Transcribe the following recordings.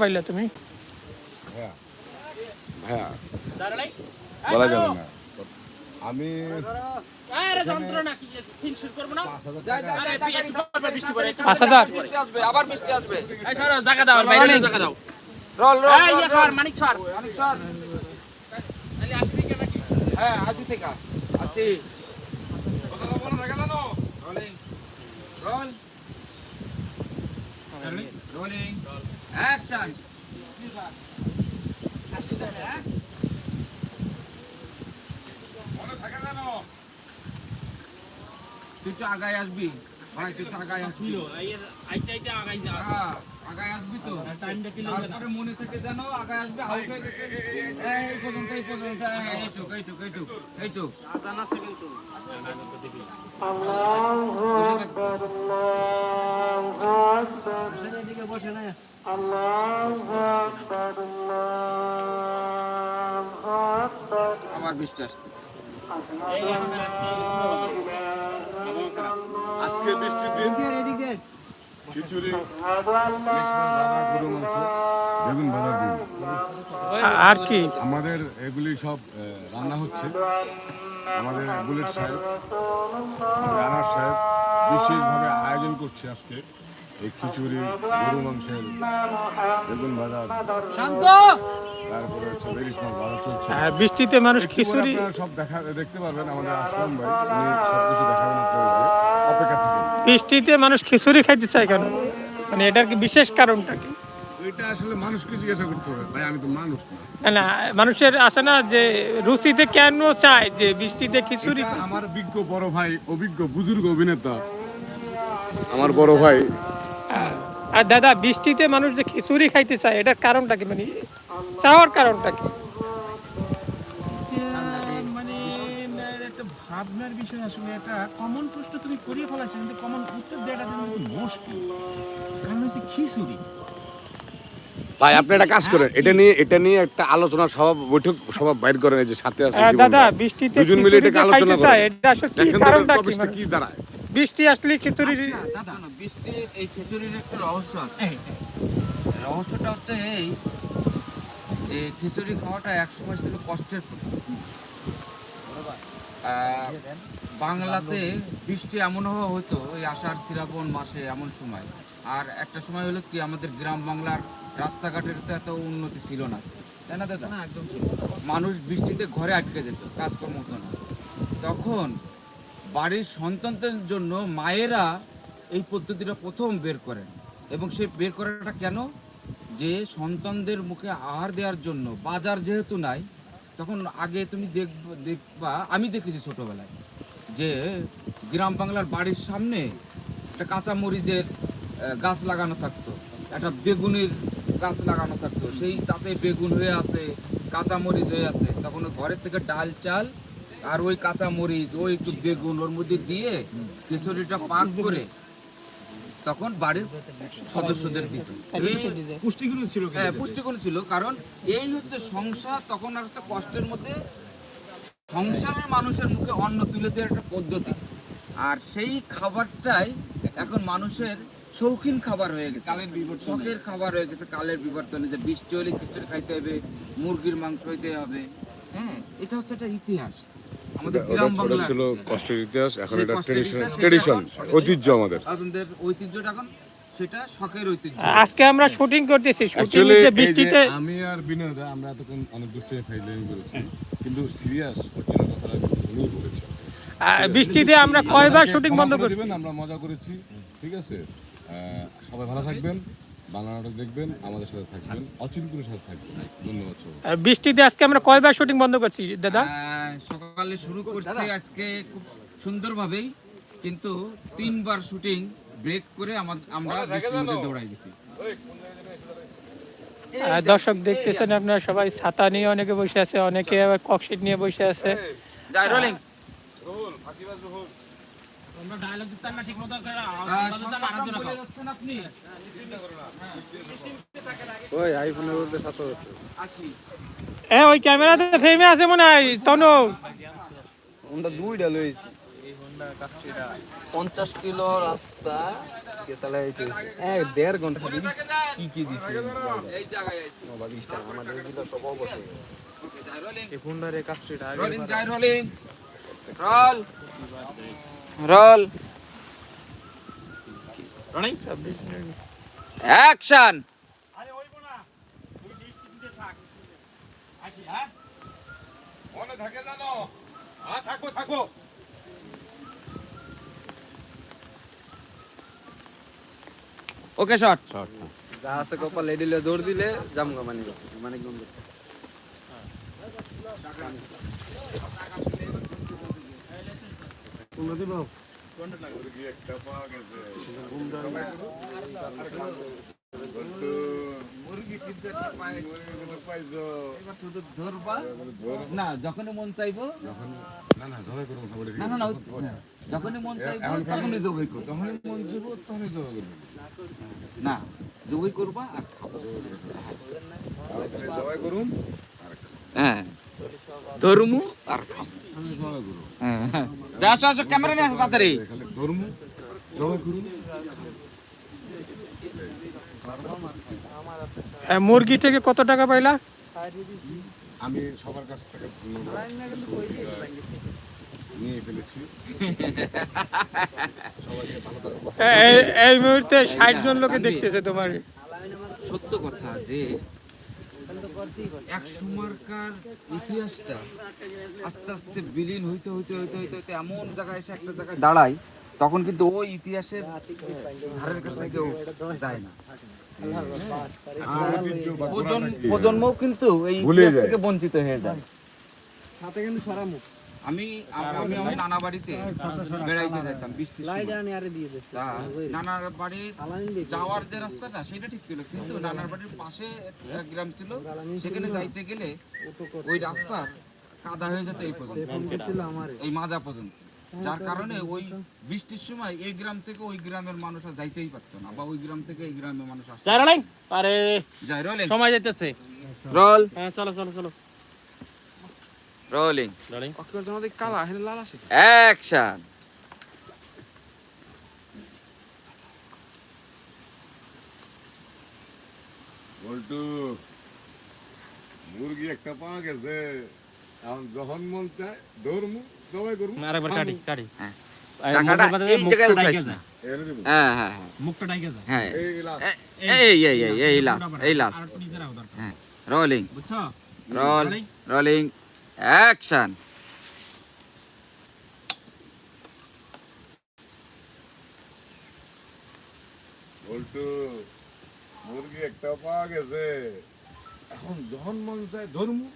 পাইলে তুমি? বলা যাবে না। আমি পাঁচ হাজার টাকা। পাঁচ হাজার? আবার বৃষ্টি আসবে। জায়গা দাও জায়গা দাও। রল রল এই সর মানিক সর। হ্যাঁ আশি থেকে। আশি রোলিং। রোল। রোলিং তুই তো আগায় আসবি। ভাই তুই তো আগায় আসবি। হ্যাঁ, আগায় আসবি তো। তারপরে মনে থেকে জানো আগায় আসবে আউট হয়ে গেছে। এই পর্যন্ত এই পর্যন্ত। এইটুক এইটুক এইটুক এইটুক বসে থাক। আবার বৃষ্টি আসছে আজকে বৃষ্টির দিন গরু মাংস বেগুন ভাজার দিন। আর কি? আমাদের এগুলি সব রান্না হচ্ছে। আমাদের বুলেট সাহেব রানার সাহেব বিশেষভাবে আয়োজন করছে আজকে। এই খিচুড়ি গরু মাংসের বেগুন ভাজার শান্ত! তারপরে হচ্ছে ইলিশ মাছ ভাজা চলছে। বৃষ্টিতে মানুষ খিচুড়ি সব দেখা দেখতে পারবেন আমাদের আসলাম ভাই। উনি সব কিছু দেখাবেন আপনাদেরকে অপেক্ষা থাকেন। বৃষ্টিতে মানুষ খিচুড়ি খাইতে চায় কেন? মানে এটার কি বিশেষ কারণটা কি? ওইটা আসলে মানুষকে জিজ্ঞাসা করতে হবে। ভাই আমি তো মানুষ না। না না মানুষের আছে না যে রুচিতে কেন চায় যে বৃষ্টিতে খিচুড়ি আমার বিজ্ঞ বড় ভাই অভিজ্ঞ বুজুর্গ অভিনেতা। আমার বড় ভাই আর দাদা বৃষ্টিতে মানুষ যে খিচুড়ি খাইতে চায় এটার কারণটা কি? মানে চাওয়ার কারণটা কি? মানে ভাবনার বিষয় আসলে এটা কমন প্রশ্ন তুমি করিয়ে ফেলাছো কিন্তু কমন উত্তর দেওয়াটা কিন্তু মুশকিল। কারণ হচ্ছে খিচুড়ি। ভাই আপনি একটা কাজ করেন এটা নিয়ে এটা নিয়ে একটা আলোচনা সভা বৈঠক সভা বাইর করেন এই যে সাথে আছে দাদা বৃষ্টিতে দুজন মিলে যে আলোচনা করেন। এটা আসলে কি কারণটা? কি দাঁড়ায়? বৃষ্টি আসলে খিচুড়ি দাদা না বৃষ্টির এই খিচুড়ির একটা রহস্য আছে। রহস্যটা হচ্ছে এই যে খিচুড়ি খাওয়াটা এক সময় ছিল কষ্টের। বাংলাতে বৃষ্টি এমন হওয়া হতো ওই আষাঢ় শ্রাবণ মাসে এমন সময়। আর একটা সময় হলো কি আমাদের গ্রাম বাংলার রাস্তাঘাটের তো এত উন্নতি ছিল না। তাই না দাদা? একদম মানুষ বৃষ্টিতে ঘরে আটকে যেত কাজকর্ম হতো না। তখন বাড়ির সন্তানদের জন্য মায়েরা এই পদ্ধতিটা প্রথম বের করেন। এবং সেই বের করাটা কেন? যে সন্তানদের মুখে আহার দেওয়ার জন্য। বাজার যেহেতু নাই, তখন আগে তুমি দেখব দেখবা, আমি দেখেছি ছোটোবেলায় যে গ্রাম বাংলার বাড়ির সামনে একটা কাঁচা মরিচের গাছ লাগানো থাকতো। একটা বেগুনের গাছ লাগানো থাকতো। সেই তাতে বেগুন হয়ে আছে কাঁচা মরিচ হয়ে আছে। তখন ঘরের থেকে ডাল, চাল আর ওই কাঁচা মরিচ ওই একটু বেগুন ওর মধ্যে দিয়ে খিচুড়িটা পাক করে তখন বাড়ির সদস্যদের দিত। এই পুষ্টিগুলো ছিল হ্যাঁ, পুষ্টিগুণ ছিল কারণ এই হচ্ছে সংসার তখন আর হচ্ছে কষ্টের মধ্যে সংসারের মানুষের মুখে অন্ন তুলে দেওয়ার একটা পদ্ধতি। আর সেই খাবারটাই এখন মানুষের শৌখিন খাবার হয়ে গেছে। কালের বিবর্তন। শখের খাবার হয়ে গেছে কালের বিবর্তনে যে বৃষ্টি হলে খিচুড়ি খাইতে হবে মুরগির মাংস হইতে হবে। হ্যাঁ এটা হচ্ছে একটা ইতিহাস। ওটা- গ্রাম ছিল কষ্টের ইতিহাস এখন এটা ট্রেডিশন ট্রেডিশন ঐতিহ্য আমাদের। আমাদের ঐতিহ্যটা এখন সেটা শখের ঐতিহ্য। আজকে আমরা শুটিং করতেছি শুটিং যে বৃষ্টিতে। আমি আর বিনোদ আমরা এতক্ষণ অনেক দুষ্টে ফাইলিং করেছি কিন্তু সিরিয়াস অরিজিনাল কথাটা উনি বলেছেন বৃষ্টিতে আমরা কয়বার শুটিং বন্ধ করছি? আমরা মজা করেছি ঠিক আছে? আহ, সবাই ভালো থাকবেন। বাংলা নাটক দেখবেন আমাদের সাথে থাকবেন অচিন্তনের সাথে থাকবেন। ধন্যবাদ বৃষ্টিতে আজকে আমরা কয়বার শুটিং বন্ধ করছি দাদা? সকালে শুরু করছি আজকে খুব সুন্দরভাবেই কিন্তু তিনবার শুটিং ব্রেক করে আমরা বৃষ্টির মধ্যে দৌড়াই গেছি। দর্শক দেখতেছেন আপনারা সবাই ছাতা নিয়ে অনেকে বসে আছে অনেকে আবার ককশিট নিয়ে বসে আছে। তোমরা ডায়লগ না মতো করে বলে যাচ্ছেন আপনি? এ ওই ক্যামেরাতে ফ্রেমে আছে মনে হয় তনু। পঞ্চাশ কিলো রাস্তা। এক দেড় ঘণ্টা কি কি দিছে? আমাদের দিলা সব অবশ্যই। এই কাপসিটা রোলিং রোলিং রোল। অ্যাকশন আরে হইব না তুই নিশ্চিন্তে থাক। আসি হ্যাঁ? মনে থাকে জানো? হ্যাঁ ওকে শট যা আছে কপালে দিলে দৌড় দিলে জামগা মানি মানে গন্ধ মুরগি না যখনই মন চাইব না না জবাই করব না না না যখনই মন চাইব তখনই জবাই করব। যখনই মন যাব তখনই জবাই করব। না জবাই করবা আর খাব। জবাই করুন হ্যাঁ। ধরমু আর খাব আমি জবাই করুন যা আসো আসো ক্যামেরা নিয়ে আসো তাড়াতাড়ি। খালি ধর্ম জবাই করুন এ, মুরগি থেকে কত টাকা পাইলা? আমি সবার কাছ থেকে নিয়ে ফেলেছি এই মুহূর্তে ষাট জন লোকে দেখতেছে তোমার। সত্য কথা যে এক সময়কার ইতিহাসটা আস্তে আস্তে বিলীন হইতে হইতে হইতে হইতে হইতে এমন জায়গায় এসে একটা জায়গায় দাঁড়ায় তখন কিন্তু ওই ইতিহাসের ধারের কাছে কেউ যায় না। প্রজন্ম কিন্তু এই ইতিহাস থেকে বঞ্চিত হয়ে যায়। সাথে কিন্তু সারা মুখ। আমি আমি আমার নানা বাড়িতে বেড়াইতে যেতাম তা নানার বাড়ির যাওয়ার যে রাস্তাটা সেটা ঠিক ছিল কিন্তু নানার বাড়ির পাশে গ্রাম ছিল সেখানে যাইতে গেলে ওই রাস্তা কাদা হয়ে যেত এই পর্যন্ত। এই মাজা পর্যন্ত। যার কারণে ওই বৃষ্টির সময় এই গ্রাম থেকে ওই গ্রামের মানুষ আর যাইতেই পারতো না বা ওই গ্রাম থেকে এই গ্রামের মানুষ আসতো আরে সময় যাইতেছে। রোল। হ্যাঁ চলো চলো চলো। রোলিং রোলিং কক্সবাজার আমাদের কালা হেলে লাল আসে অ্যাকশন বল্টু মুরগি একটা পাওয়া গেছে। এখন যখন মন চায় ধরমু জবাই করব আরেকবার কাটি কাটি। হ্যাঁ। হ্যাঁ হ্যাঁ হ্যাঁ। হ্যাঁ। হ্যাঁ। রোলিং বুঝছ? Roll Rolling. Rolling action Boltu, মুরগি একটা পাওয়া গেছে। এখন যখন মন চায় ধরমু,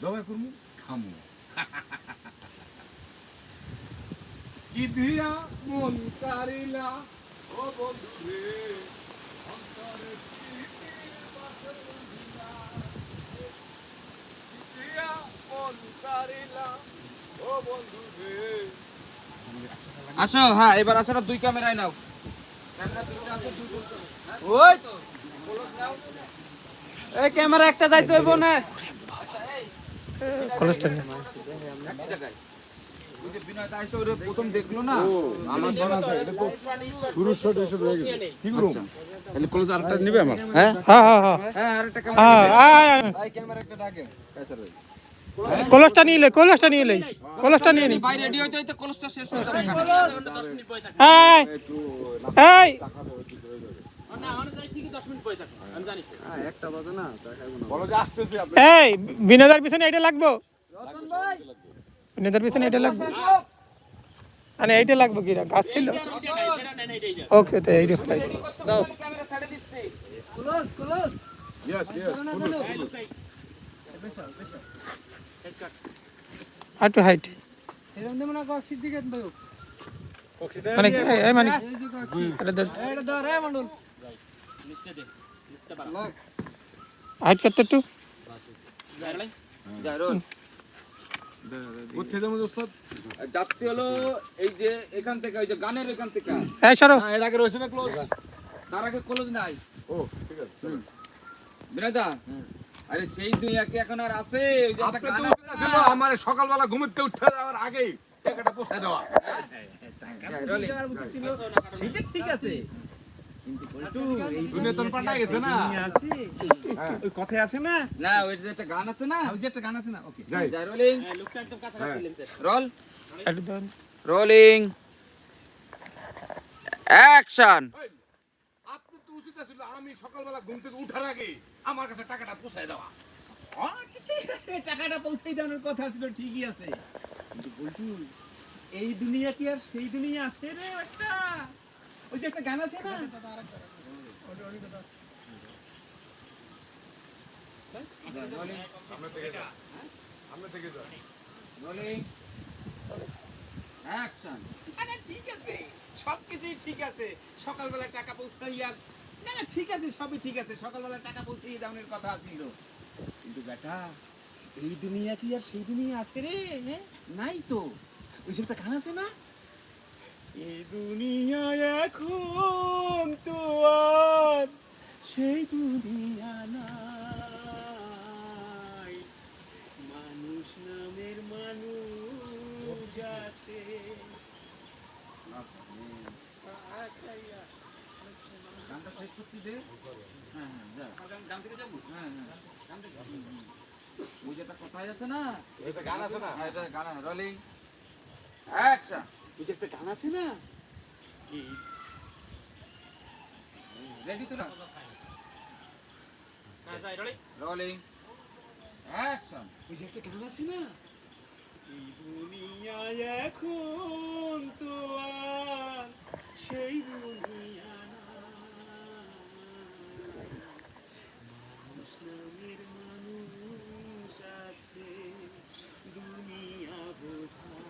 জবাই করমু, খামু। ইদিয়া মন কারিলা, ও বন্ধু রে অন্তরে ও বন্ধু রে। আসো হ্যাঁ এবার আসো না দুই ক্যামেরায় নাও। ক্যামেরা দুইটা আছে দুই দুই ওই! তো এই ক্যামেরা একটা যাইতে হইব না। জায়গায় প্রথম দেখল আমার শুরু শট গেছে কি তাহলে ক্লোজ আরেকটা নিবে আমার হ্যাঁ হ্যাঁ হ্যাঁ হ্যাঁ। হ্যাঁ আরেকটা হ্যাঁ ক্যামেরা হ্যাঁ, ক্যামেরা একটা ডাকে কলসটা নিয়ে লে কলসটা নিয়ে লে কলসটা নিয়ে নি। ভাই রেডি হইতে হইতে কলসটা শেষ হয়ে যাবে। দশ মিনিট পরে থাকো এই এই। না আমরা যাই ঠিকই দশ মিনিট পরে থাকো আমি জানি তো। একটা বাজে না চা খাইবো না বলো যে আসতেছি আপনি এই বিনোদার পিছনে এটা লাগবো। বিনোদার পিছনে এটা লাগবো। মানে এইটা লাগবো কিরা? গাছ ছিল। ওকে তো এইটা ছেড়ে একটু হাইট মানে মানে। হাইট। যাব দোস্ত যাচ্ছি হলো এই যে এখান থেকে ওই যে গানের এখান থেকে এই সরো। হ্যাঁ এর আগে রয়েছে ক্লোজ তার আগে কলেজ নাই। ও ঠিক আছে আরে সেই দুনিয়া কি এখন আর আছে? ওই যে একটা গান আছে না? আমার সকালবেলা ঘুমোতে উঠতে যাওয়ার আগেই টাকাটা দেওয়া। সেটা ঠিক আছে। কিন্তু বল্টু এই দুনিয়া তোর পাল্টা গেছে না? দুনিয়া আছে। ওই কথায় আছে না? না ওই যে একটা গান আছে না? ওই যে একটা গান আছে না? ওকে। যাই। যাই রোলিং হ্যাঁ, লোকটা একদম কাছাকাছি ছিলেন স্যার রোল একটু দেন। রোলিং অ্যাকশন আপনি তো উচিত ছিল আমি সকালবেলা ঘুম থেকে উঠার আগে আমার কাছে টাকাটা পৌঁছায় দেওয়া ঠিক আছে টাকাটা পৌঁছে দেওয়ার কথা ছিল ঠিকই আছে। কিন্তু বল্টু এই দুনিয়া কি আর সেই দুনিয়া আছে রে একটা? ওই যে একটা গান আছে না? আরে ঠিক আছে। সবকিছুই ঠিক আছে। সকালবেলা টাকা পৌঁছাইয়া না না ঠিক আছে সবই ঠিক আছে। সকালবেলা টাকা পৌঁছিয়ে দেওয়ার কথা ছিল। কিন্তু বেটা এই দুনিয়া কি আর সেই দুনিয়া আছে রে? নাই তো। ওই যে একটা গান আছে না? এই দুনিয়া এখন তো আর সেই দুনিয়া নাই। মানুষ নামের মানুষ আছে। সেই দুনিয়া নাই। মানুষ নামের মানুষ আছে দুনিয়া বোঝায়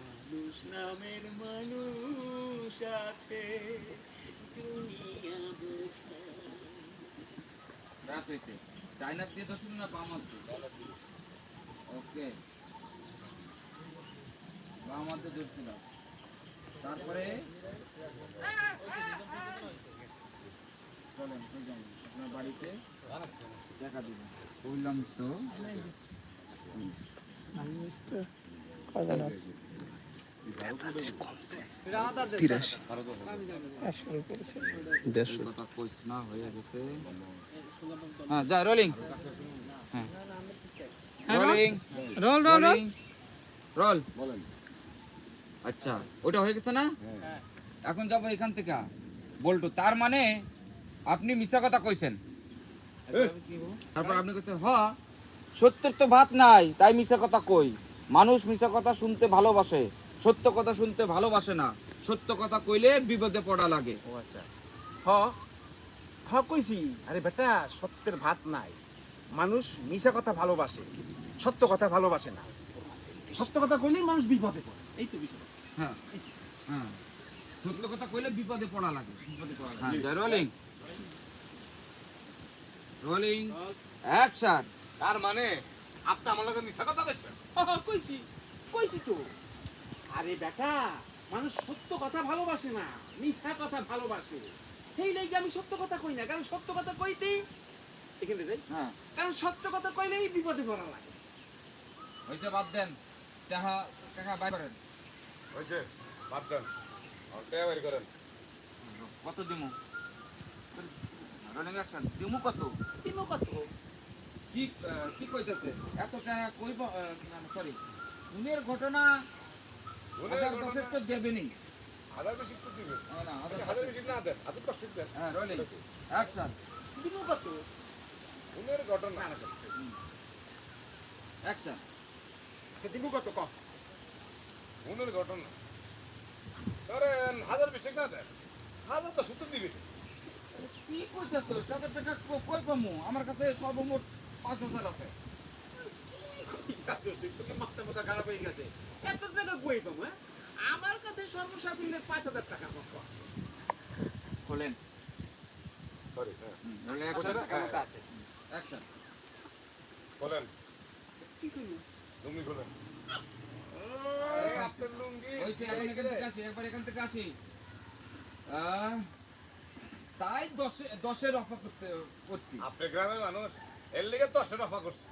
মানুষ নামের মানুষ আছে দুনিয়া বোঝায় রাত হইছে ডাইনার দিয়ে ধরছিল না বাম হাত ওকে। বাম হাত দিয়ে ধরছিল তারপরে? চলেন আপনার বাড়িতে দেখা দিবেন বললাম তো। কথা আচ্ছা ওটা হয়ে গেছে না এখন যাব এখান থেকে বল্টু তার মানে আপনি মিথ্যা কথা কইছেন তারপর আপনি কইছেন হ সত্যের তো ভাত নাই তাই মিথ্যা কথা কই মানুষ মিথ্যা কথা শুনতে ভালোবাসে সত্য কথা শুনতে ভালোবাসে না। সত্য কথা কইলে বিপদে পড়া লাগে। ও আচ্ছা। হ হ কইছি। আরে বেটা সত্যের ভাত নাই। মানুষ মিশা কথা ভালোবাসে সত্য কথা ভালোবাসে না। সত্য কথা কইলেই মানুষ বিপদে পড়ে। এই তো বিষয়। হ্যাঁ হ্যাঁ। সত্য কথা কইলে বিপদে পড়া লাগে। বিপদে পড়া হ্যাঁ রোলিং। Rolling action. তার মানে আপনি আমার লগে মিথ্যা কথা কইছেন? কইছি। কইছি তো। আরে বেটা মানুষ সত্য কথা ভালোবাসে না মিথ্যা কথা ভালোবাসে। সেই লাগি আমি সত্য কথা কই না কারণ সত্য কথা কইতেই এখানে যাই। হ্যাঁ। কারণ সত্য কথা কইলেই বিপদে পড়া লাগে। হইছে বাদ দেন টাকা টাকা বাইর করেন। হয়েছে বাদ দেন। আর টাকা বের করেন। কত দিমু? রোলিং অ্যাকশন দিমু কত? তিনও কত? কি কি কইতেছে? এত টাকা কইব সরি খুনের ঘটনা হাজার তো হাজার বেশি তো দিবেন হ্যাঁ, না হাজার। বেশি না দেন হাজার দেন। হ্যাঁ রোলিং অ্যাকশন তিনও কত? ঘটনা। আচ্ছা দিবু ঘটনা। হাজার বেশি না দেন হাজার তো দিবেন কি কইতেছো? সাথে টাকা কই পামু? আমার কাছে সর্বমোট পাঁচ হাজার আছে। মাথা মাথা খারাপ হয়ে গেছে। এত টাকা কই পাবো হ্যাঁ? আমার কাছে পাঁচ হাজার টাকা মতো আছে খোলেন সরি হ্যাঁ। আছে। অ্যাকশন। বলেন। কি করব লুঙ্গি খোলেন। আপনার লুঙ্গি। এখান থেকে আসি একবার এখান থেকে আসি। আহ, তাই দশে দশের অফা করতে করছি। আপনি গ্রামের মানুষ এর লিগে দশের অফা করছে।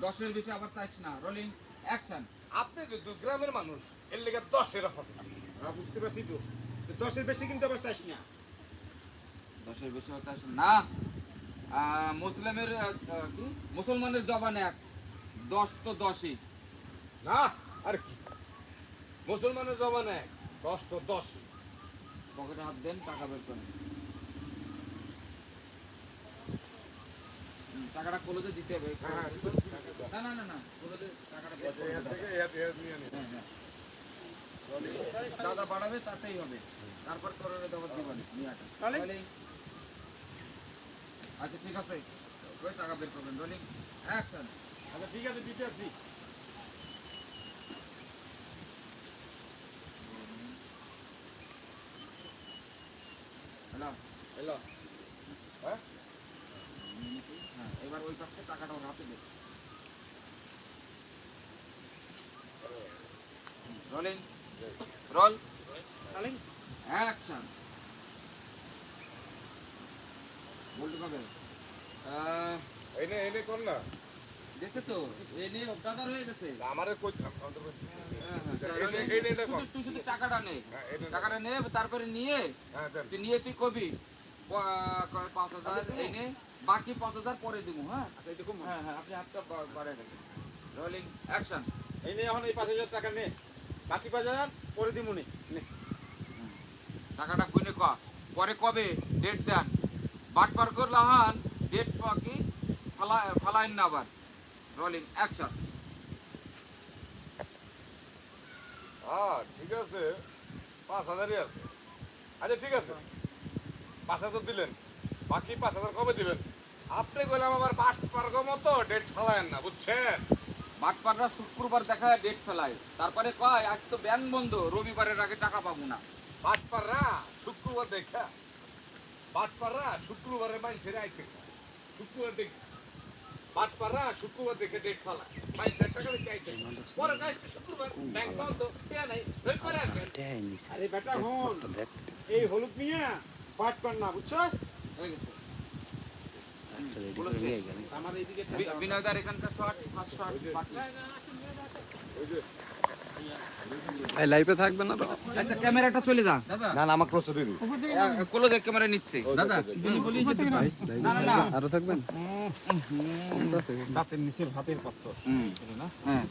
দশের বেশি আবার চাইছ না। রোলিং অ্যাকশন আপনি যদি গ্রামের মানুষ এর লেগে দশের করছে হ্যাঁ, বুঝতে পারছি তো। দশের বেশি কিন্তু আবার চাস না। দশের বেশি আসে না। মুসলিমের মুসলমানের জবান এক। দশ তো দশই। না আর কি? মুসলমানের জবান এক। দশ তো দশ। পকেটে হাত দেন টাকা বের করেন। টাকাটা কলেজে দিতে হবে। হ্যাঁ, না না না না কলেজে টাকাটা হ্যাঁ, হ্যাঁ। দাদা বাড়াবে তাতেই হবে। তারপর করোনা দাবার দিবেন তাহলে? আচ্ছা ঠিক আছে। ওই টাকা বের করবেন রোলিং অ্যাকশন আচ্ছা ঠিক আছে দিতে আসি। হ্যালো। এলো হ্যাঁ? হ্যাঁ এবার ওই পাশে টাকাটা ওর হাতে দে রোলিং রোল তাহলে অ্যাকশন বলতে পারবে এনে এনে কর না দেখছে তো এ অবদাদার হয়ে গেছে আমারে কই এটা- রোলিং, এটা- এটা- এটা শুধু- কর। তুই শুধু টাকাটা নে। টাকাটা নে তারপরে নিয়ে হ্যাঁ তুই নিয়ে তুই কবি। পাঁচ হাজার এই নে। বাকি পাঁচ হাজার পরে দিব হ্যাঁ? হ্যাঁ হ্যাঁ আপনি হাতটা বা- বাড়ায় রাখেন রোলিং অ্যাকশন এই নে এখন এই পাঁচ হাজার টাকা নে। বাকি পাঁচ হাজার পরে দিব নে। টাকাটা গুনে ক। পরে কবে? Date then. বাট পার করলে হান ডেট কি ফালা ফালাইন না আবার। রোলিং অ্যাকশন হ্যাঁ ঠিক আছে। পাঁচ হাজারই আছে। আচ্ছা ঠিক আছে। পাঁচ হাজার দিলেন। বাকি পাঁচ হাজার কবে দিবেন? আপনি কইলাম আবার পাঁচ পার্ক মতো ডেট ফালায়েন না বুঝছেন? বাটপাররা শুক্রবার দেখায় ডেট ফেলায়। তারপরে কয় আজ তো ব্যাংক বন্ধ রবিবারের আগে টাকা পাবো না। বাটপাররা শুক্রবার দেখা। বাটপাররা শুক্রবারে মানুষের আইতে। শুক্রবার দেখে বাটপাররা শুক্রবার দেখে ডেট ফালায়। মানুষের টাকা দেখে আইতে। পরে কাজ শুক্রবার ব্যাংক বন্ধ নাই রবিবারে আসেন। আরে বেটা হন। এই হলুদ মিয়া পাট কর না বুঝছস? হয়ে গেছে। লাইভে থাকবে না তো? আচ্ছা ক্যামেরাটা চলে যা। না না আমার ক্লোজে দিন। কোলো দেখ ক্যামেরা নিচ্ছে। দাদা তুমি বলি যেতে না না না আরও থাকবেন? দাঁতের নিচে ভাতের পাত্র। হুম। না? হ্যাঁ।